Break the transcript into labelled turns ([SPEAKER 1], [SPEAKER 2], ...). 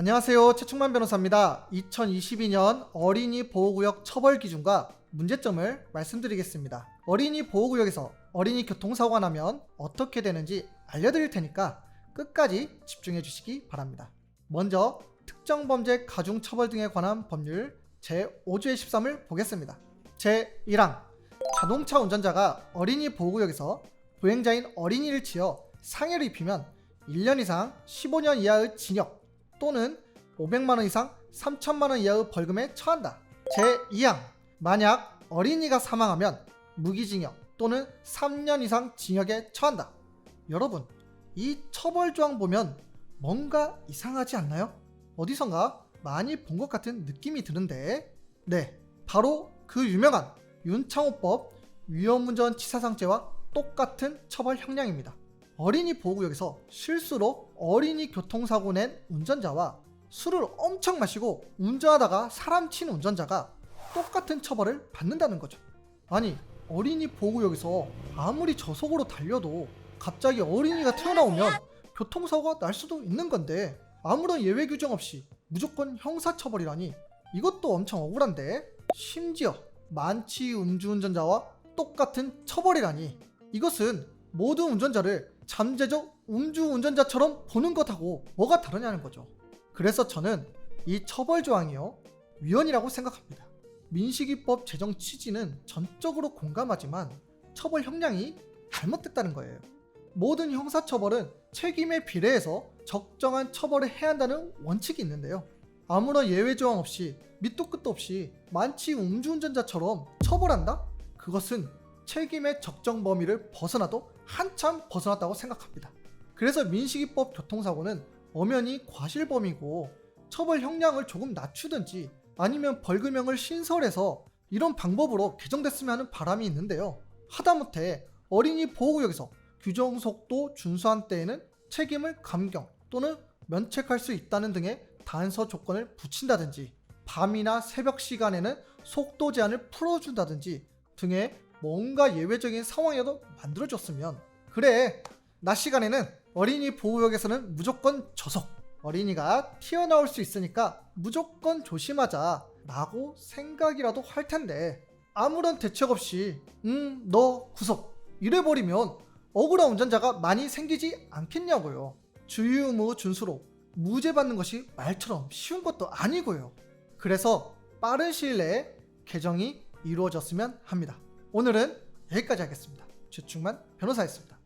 [SPEAKER 1] 안녕하세요. 최충만 변호사입니다. 2022년 어린이 보호구역 처벌 기준과 문제점을 말씀드리겠습니다. 어린이 보호구역에서 어린이 교통사고가 나면 어떻게 되는지 알려드릴 테니까 끝까지 집중해 주시기 바랍니다. 먼저 특정 범죄 가중 처벌 등에 관한 법률 제5조의 13을 보겠습니다. 제1항 자동차 운전자가 어린이 보호구역에서 보행자인 어린이를 치어 상해를 입히면 1년 이상 15년 이하의 징역 또는 500만 원 이상 3천만 원 이하의 벌금에 처한다. 제2항 만약 어린이가 사망하면 무기징역 또는 3년 이상 징역에 처한다. 여러분, 이 처벌 조항 보면 뭔가 이상하지 않나요? 어디선가 많이 본 것 같은 느낌이 드는데, 네, 바로 그 유명한 윤창호법 위험운전 치사상죄와 똑같은 처벌 형량입니다. 어린이 보호구역에서 실수로 어린이 교통사고 낸 운전자와 술을 엄청 마시고 운전하다가 사람 친 운전자가 똑같은 처벌을 받는다는 거죠. 아니, 어린이 보호구역에서 아무리 저속으로 달려도 갑자기 어린이가 튀어나오면 교통사고가 날 수도 있는 건데 아무런 예외 규정 없이 무조건 형사처벌이라니 이것도 엄청 억울한데 심지어 만취 음주운전자와 똑같은 처벌이라니 이것은 모든 운전자를 잠재적 음주운전자처럼 보는 것하고 뭐가 다르냐는 거죠. 그래서 저는 이 처벌 조항이요 위헌이라고 생각합니다. 민식이법 제정 취지는 전적으로 공감하지만 처벌 형량이 잘못됐다는 거예요. 모든 형사처벌은 책임에 비례해서 적정한 처벌을 해야 한다는 원칙이 있는데요. 아무런 예외 조항 없이 밑도 끝도 없이 만취 음주운전자처럼 처벌한다? 그것은 책임의 적정 범위를 벗어나도 한참 벗어났다고 생각합니다. 그래서 민식이법 교통사고는 엄연히 과실범이고 처벌 형량을 조금 낮추든지 아니면 벌금형을 신설해서 이런 방법으로 개정됐으면 하는 바람이 있는데요. 하다못해 어린이 보호구역에서 규정 속도 준수한 때에는 책임을 감경 또는 면책할 수 있다는 등의 단서 조건을 붙인다든지 밤이나 새벽 시간에는 속도 제한을 풀어준다든지 등의 뭔가 예외적인 상황이라도 만들어줬으면. 그래 낮 시간에는 어린이 보호구역에서는 무조건 저속. 어린이가 튀어나올 수 있으니까 무조건 조심하자 라고 생각이라도 할 텐데. 아무런 대책 없이 음 너 구속. 이래버리면 억울한 운전자가 많이 생기지 않겠냐고요. 주의 의무 준수로 무죄 받는 것이 말처럼 쉬운 것도 아니고요. 그래서 빠른 시일 내에 개정이 이루어졌으면 합니다 오늘은 여기까지 하겠습니다. 최충만 변호사였습니다